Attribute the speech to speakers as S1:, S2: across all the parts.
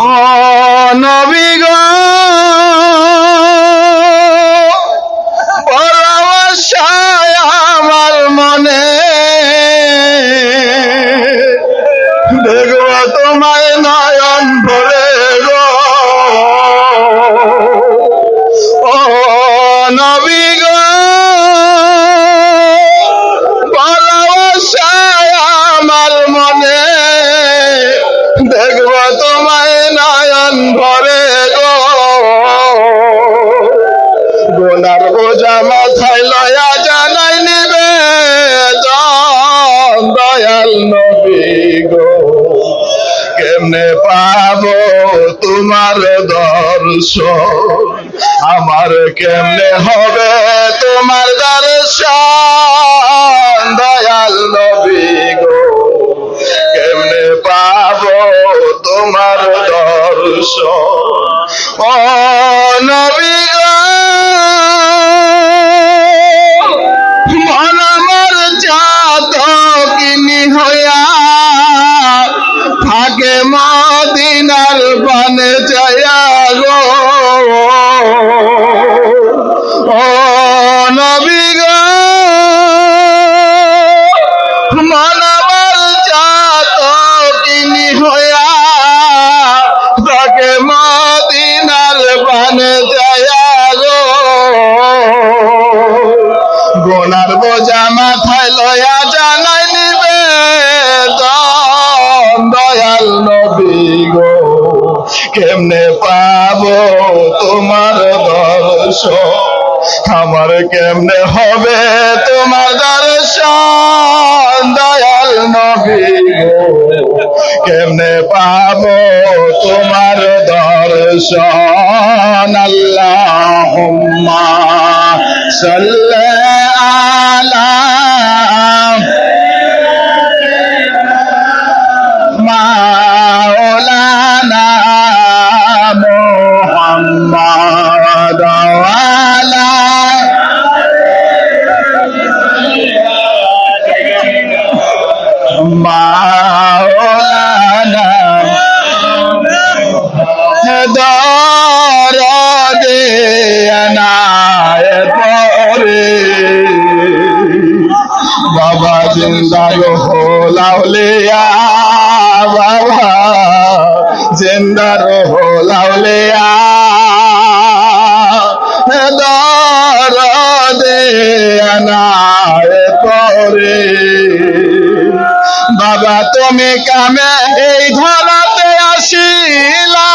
S1: ও দর্শন। আমার কেমনে হবে তোমার দর্শন? দয়াল নবী গো, কেমনে পাব তোমার দর্শন? ও নবী বোঝা মাথায় লয়া জানাই নিবে দয়াল নবী গো। কেমনে পাবো তোমার দর্শন? আমার কেমনে হবে তোমার দর্শন, দয়াল নবী গো? কেমনে পাবো তোমার দর্শন? আল্লাহুম্মা সাল্লি জিন্দার দর দে আনায় পরে বাবা তুমি কামে এই ধরাতে আসিলা।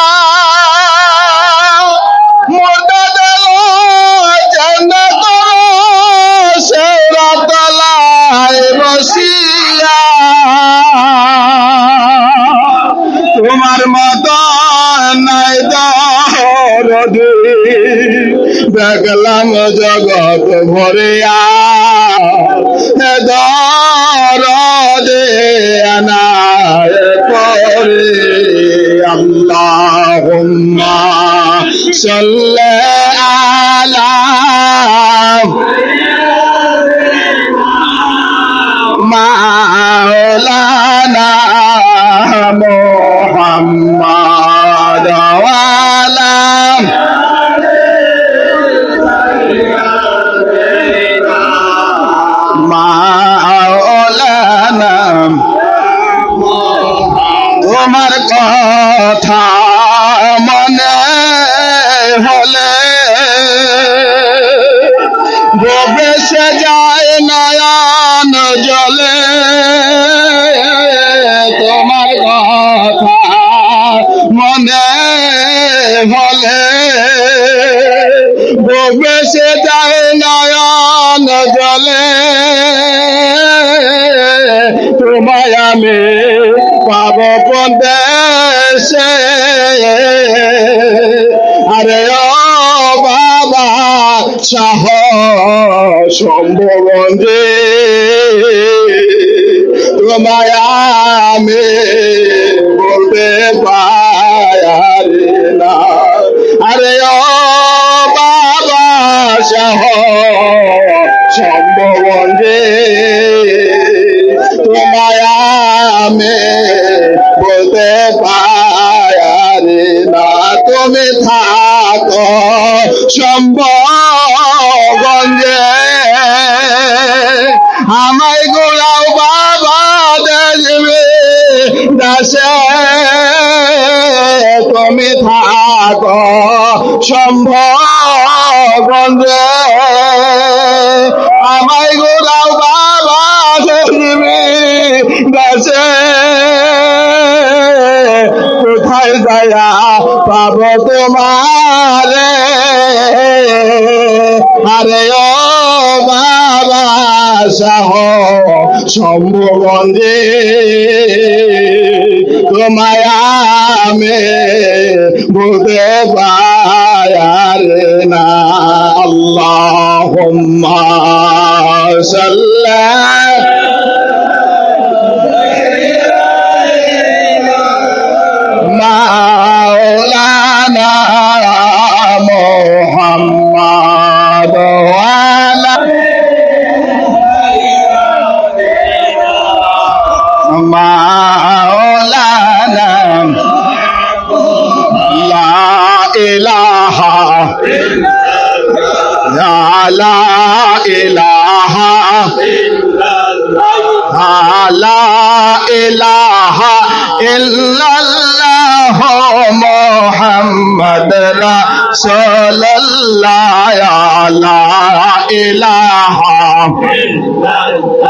S1: জগৎ ভরে দে আনায় আল্লাহ আল্লাহুম্মা হলে প্রবেশে যায় নয়ন জলে। তোমায় আমি পাব কোন দেশে আরে ও বাবা, সাহ সম্ভব যে তোমায় আমি বলতে পারি। থাকো সম্ভগঞ্জে আমায় গোলাও বাবা দেখবে, দাসে তুমি থাকো সম্ভগঞ্জে আমায় গোলাও বাবা দেখবে, দাসে কোথায় দয়া পাব তোমারে। আরে ও বাবা সহ শম্ভুগঞ্জে তোমায় আমি বুঝতে পারে না। আল্লাহ সাল্লাহ মাওলানা লা ইলাহা লা ইলাহা লা ইলাহা ইল্লাল্লাহ মুহাম্মদ রাসূলুল্লাহ লা ইলাহা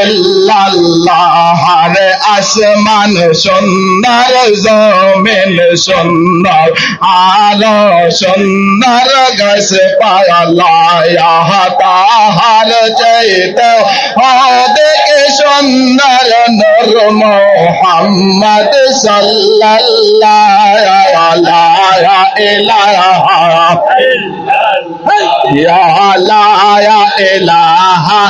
S1: ইল্লাল্লাহ আসমান সুন্দর, জমিন সুন্দর, আলো সুন্দর গাছ পালায়া তাহার চাইতে দেখে সুন্দর নর মোহাম্মদ সাল্লাল্লাহ ইলাহা ইল্লাল্লাহ यहाँ लाया इलाहा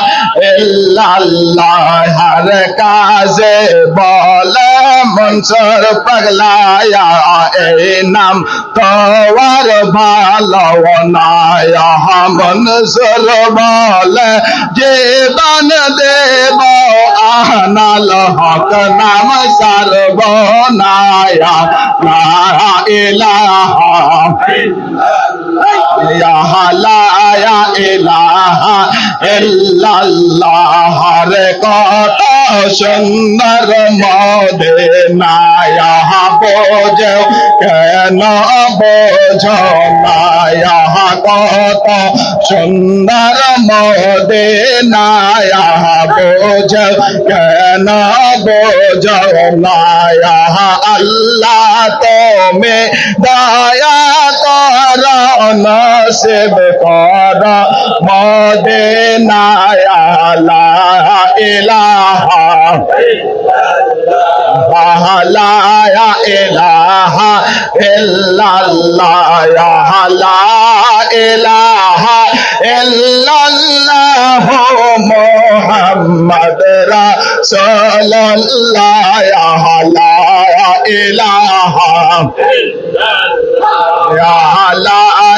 S1: इल्लल्लाह, हर काजे बोले, मंसर पगलाया ए नाम तोवर भालवनाया मंसर बोले, जीवन देवा দেব আহনাল হক নাম সারব নায়া লা ইলাহা ইয়া লা ইলাহা ইল্লাল্লাহ রে কত সুন্দর মদিনায়া। বোঝ কেন বোঝ নায়া কত সুন্দর মদিনায়া। বোঝ কেন বোঝ নায়া আল্লাহ তুমি দয়া কর নসিব কর মদিনায়া লা ইলাহা বাহালা এলাহা ইল্লাল্লাহ হালা এলাহা ইল্লাল্লাহ মুহাম্মদ রাসূলুল্লাহ হালা এলাহা ইল্লাল্লাহ হালা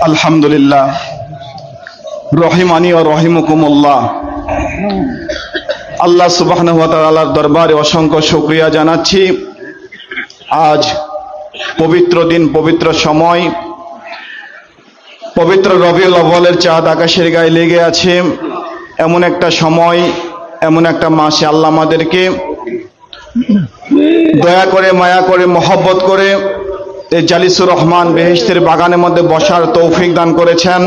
S1: আলহামদুলিল্লাহ। রহিমানি ও রহিমকুমুল্লাহ। আল্লাহ সুবহানাহু ওয়া দরবারে অসংখ্য শুক্রিয়া জানাচ্ছি। আজ পবিত্র দিন, পবিত্র সময়। পবিত্র রবিউল আব্বালের চাঁদ আকাশের গায়ে লেগে আছে। এমন একটা সময়, এমন একটা মাসে আল্লাহ আমাদেরকে দয়া করে, মায়া করে, মহব্বত করে এই জালিসুর রহমান বেহেস্তের বাগানের মধ্যে বসার তৌফিক দান করেছেন।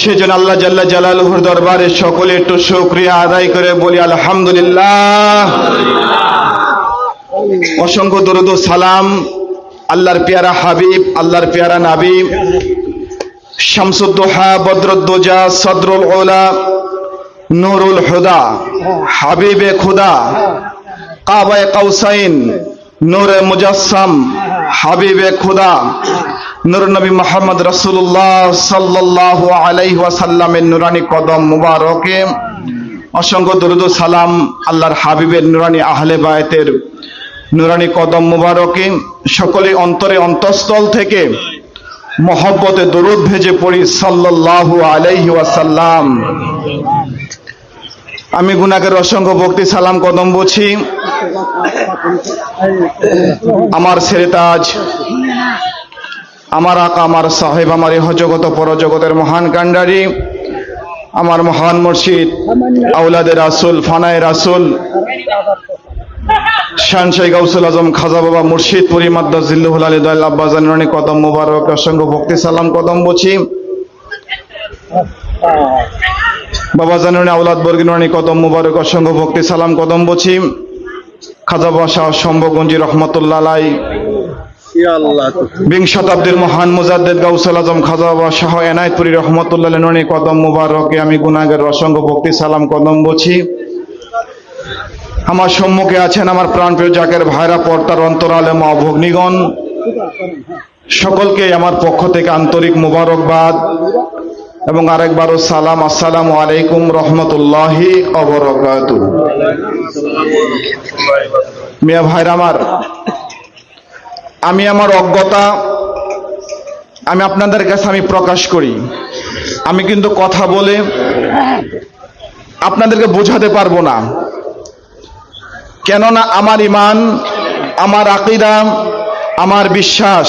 S1: সেজন্য আল্লাহ জাল্লা জালালুহুর দরবারে সকলে একটু শুকরিয়া আদায় করে বলি, আলহামদুলিল্লাহ। অসংখ্য দরুদ সালাম, আল্লাহর পেয়ারা হাবিব, আল্লাহর পেয়ারা নাবিব, শামসুদ্দোহা, বদরুদ্দোজা, সদরুল ওলা নুরুল হুদা হাবিবে খুদা কাবায় কাউসাইন নূরে মুজাসসাম হাবিবে খুদা নূর নবী মোহাম্মদ রসুল্লাহ সাল্লাল্লাহু আলাইহি ওয়াসাল্লামের নুরানি কদম মুবারকে। অসংখ্য দরুদ সালাম আল্লাহর হাবিবের নুরানি আহলে বায়তের নুরানি কদম মুবারকে। সকলে অন্তরে অন্তঃস্থল থেকে মহব্বতে দরুদ ভেজে পড়ি সাল্লাল্লাহু আলাইহি ওয়াসাল্লাম। আমি গুনাকের অসংখ্য ভক্তি, সালাম, কদম বছি আমার ছেড়ে তাজ আমার আকা, আমার সাহেব, আমার ইহ জগত পরজগতের মহান কাণ্ডারি, আমার মহান মুর্শিদ আউলাদের রাসুল, ফানায় রাসুল শানশাই গাউসুল আজম, খাজা বাবা মুর্শিদ, পুরী মাদ্দা জিল্লুহুল আলী, দয়াল আব্বা জানানি কদম মুবারক, অসংখ্য ভক্তি, সালাম, কদম বছি বাবা জানানি আউলাদ বর্গিনানি কদম মুবারক, অসংখ্য ভক্তি, সালাম কদম বছি। খাজা বাসা শম্ভগঞ্জি রহমতুল্লাহ আলাই। বিং শতাব্দীর মহান মুজাদ্দেদ গাউসুল আজম খাজা শাহ এনায়তপুরি রহমতুল্লাহ ননি, কদম মুবারকে আমি গুনাগের অসংখ্য ভক্তি, সালাম কদম বছি। আমার সম্মুখে আছেন আমার প্রাণপ্রিয় জাকের ভাইরা পর্তার অন্তরালে মা ভগ্নিগণ সকলকে আমার পক্ষ থেকে আন্তরিক মুবারকবাদ। এবং আরেকবারও সালাম, আসসালামু আলাইকুম, রহমতুল্লাহি মিয়া ভাইরা আমার, আমি আমার অজ্ঞতা, আমি আপনাদের কাছে আমি প্রকাশ করি। আমি কিন্তু কথা বলে আপনাদেরকে বোঝাতে পারব না। কেননা আমার ইমান, আমার আকিদা, আমার বিশ্বাস